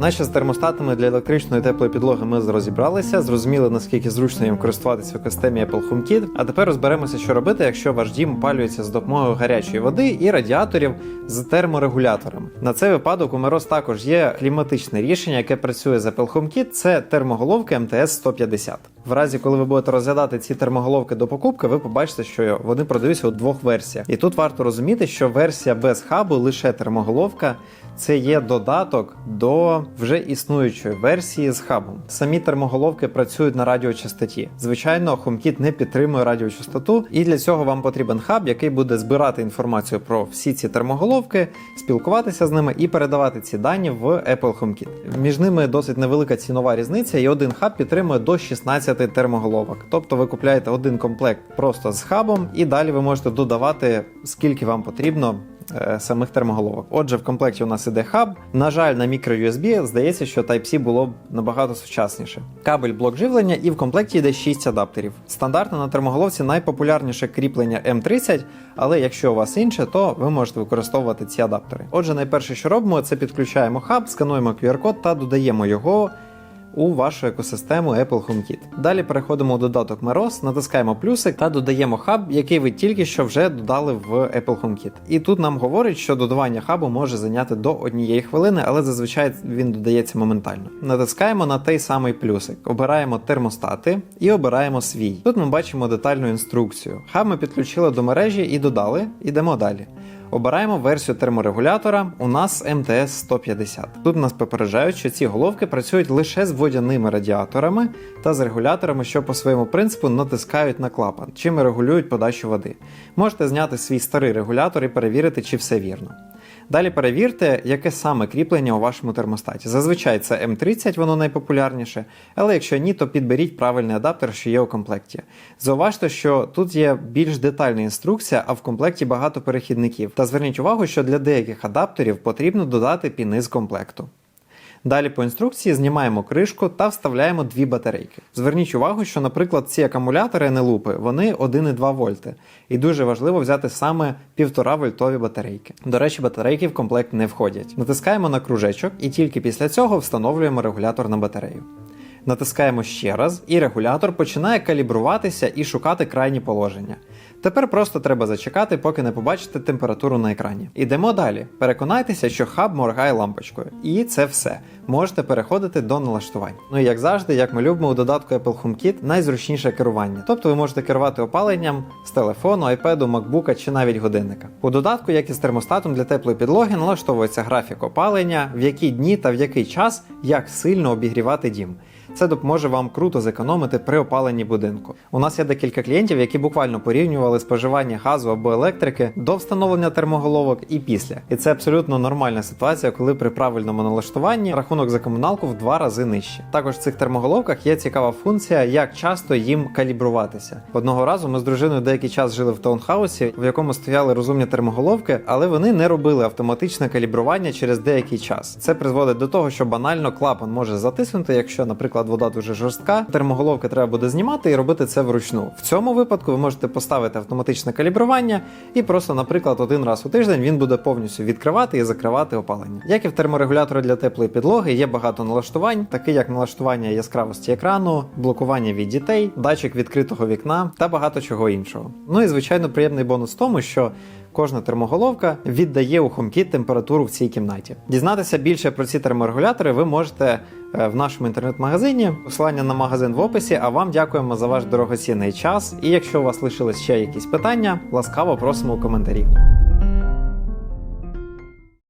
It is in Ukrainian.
Наче з термостатами для електричної теплої підлоги ми розібралися, зрозуміли наскільки зручно їм користуватися в екосистемі Apple HomeKit. А тепер розберемося, що робити, якщо ваш дім опалюється з допомогою гарячої води і радіаторів з терморегуляторами. На цей випадок у Мороз також є кліматичне рішення, яке працює з Apple HomeKit. Це термоголовки МТС 150. В разі, коли ви будете розглядати ці термоголовки до покупки, ви побачите, що вони продаються у двох версіях. І тут варто розуміти, що версія без хабу лише термоголовка. Це є додаток до вже існуючої версії з хабом. Самі термоголовки працюють на радіочастоті. Звичайно, HomeKit не підтримує радіочастоту, і для цього вам потрібен хаб, який буде збирати інформацію про всі ці термоголовки, спілкуватися з ними і передавати ці дані в Apple HomeKit. Між ними досить невелика цінова різниця, і один хаб підтримує до 16 термоголовок. Тобто ви купляєте один комплект просто з хабом, і далі ви можете додавати скільки вам потрібно самих термоголовок. Отже, в комплекті у нас іде хаб. На жаль, на мікро-USB здається, що Type-C було б набагато сучасніше. Кабель блок живлення, і в комплекті йде 6 адаптерів. Стандартно на термоголовці найпопулярніше кріплення M30, але якщо у вас інше, то ви можете використовувати ці адаптери. Отже, найперше, що робимо, це підключаємо хаб, скануємо QR-код та додаємо його у вашу екосистему Apple HomeKit. Далі переходимо у додаток Meros, натискаємо плюсик та додаємо хаб, який ви тільки що вже додали в Apple HomeKit. І тут нам говорить, що додавання хабу може зайняти до однієї хвилини, але зазвичай він додається моментально. Натискаємо на той самий плюсик, обираємо термостати і обираємо свій. Тут ми бачимо детальну інструкцію. Хаб ми підключили до мережі і додали. Ідемо далі. Обираємо версію терморегулятора. У нас МТС 150. Тут нас попереджають, що ці головки працюють лише з водяними радіаторами та з регуляторами, що по своєму принципу натискають на клапан, чим і регулюють подачу води. Можете зняти свій старий регулятор і перевірити, чи все вірно. Далі перевірте, яке саме кріплення у вашому термостаті. Зазвичай це М30, воно найпопулярніше, але якщо ні, то підберіть правильний адаптер, що є у комплекті. Зауважте, що тут є більш детальна інструкція, а в комплекті багато перехідників. Та зверніть увагу, що для деяких адаптерів потрібно додати піни з комплекту. Далі по інструкції знімаємо кришку та вставляємо дві батарейки. Зверніть увагу, що, наприклад, ці акумулятори енелупи вони 1,2 вольти. І дуже важливо взяти саме 1,5 вольтові батарейки. До речі, батарейки в комплект не входять. Натискаємо на кружечок і тільки після цього встановлюємо регулятор на батарею. Натискаємо ще раз, і регулятор починає калібруватися і шукати крайні положення. Тепер просто треба зачекати, поки не побачите температуру на екрані. Ідемо далі. Переконайтеся, що хаб моргає лампочкою. І це все. Можете переходити до налаштувань. Ну і як завжди, як ми любимо у додатку Apple HomeKit, найзручніше керування. Тобто ви можете керувати опаленням з телефону, айпеду, макбука чи навіть годинника. У додатку, як і з термостатом для теплої підлоги, налаштовується графік опалення, в які дні та в який час як сильно обігрівати дім. Це допоможе вам круто зекономити при опаленні будинку. У нас є декілька клієнтів, які буквально порівнювали споживання газу або електрики до встановлення термоголовок і після. І це абсолютно нормальна ситуація, коли при правильному налаштуванні рахунок за комуналку в два рази нижче. Також в цих термоголовках є цікава функція, як часто їм калібруватися. Одного разу ми з дружиною деякий час жили в таунхаусі, в якому стояли розумні термоголовки, але вони не робили автоматичне калібрування через деякий час. Це призводить до того, що банально клапан може затиснути, якщо, наприклад, вода дуже жорстка. Термоголовки треба буде знімати і робити це вручну. В цьому випадку ви можете поставити автоматичне калібрування і просто, наприклад, один раз у тиждень він буде повністю відкривати і закривати опалення. Як і в терморегуляторі для теплої підлоги, є багато налаштувань, такі як налаштування яскравості екрану, блокування від дітей, датчик відкритого вікна та багато чого іншого. Ну і звичайно, приємний бонус в тому, що Кожна термоголовка віддає у HomeKit температуру в цій кімнаті. Дізнатися більше про ці терморегулятори ви можете в нашому інтернет-магазині. Посилання на магазин в описі. А вам дякуємо за ваш дорогоцінний час. І якщо у вас лишились ще якісь питання, ласкаво просимо у коментарі.